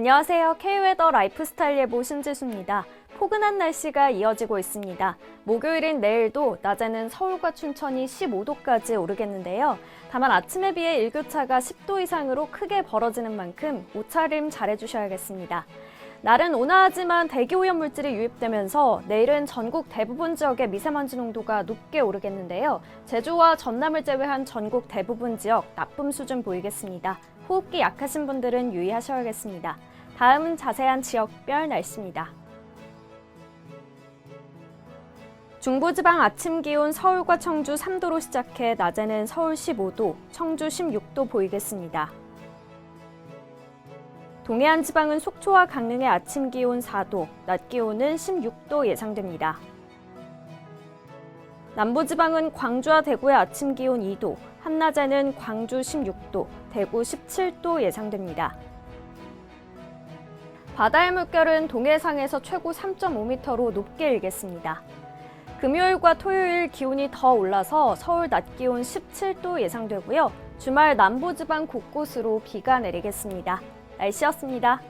안녕하세요. K웨더 라이프스타일 예보 신지수입니다. 포근한 날씨가 이어지고 있습니다. 목요일인 내일도 낮에는 서울과 춘천이 15도까지 오르겠는데요. 다만 아침에 비해 일교차가 10도 이상으로 크게 벌어지는 만큼 옷차림 잘해주셔야겠습니다. 날은 온화하지만 대기 오염 물질이 유입되면서 내일은 전국 대부분 지역의 미세먼지 농도가 높게 오르겠는데요. 제주와 전남을 제외한 전국 대부분 지역 나쁨 수준 보이겠습니다. 호흡기 약하신 분들은 유의하셔야겠습니다. 다음은 자세한 지역별 날씨입니다. 중부지방 아침 기온 서울과 청주 3도로 시작해 낮에는 서울 15도, 청주 16도 보이겠습니다. 동해안 지방은 속초와 강릉의 아침 기온 4도, 낮 기온은 16도 예상됩니다. 남부지방은 광주와 대구의 아침 기온 2도, 한낮에는 광주 16도, 대구 17도 예상됩니다. 바다의 물결은 동해상에서 최고 3.5m로 높게 일겠습니다. 금요일과 토요일 기온이 더 올라서 서울 낮 기온 17도 예상되고요. 주말 남부지방 곳곳으로 비가 내리겠습니다. 날씨였습니다.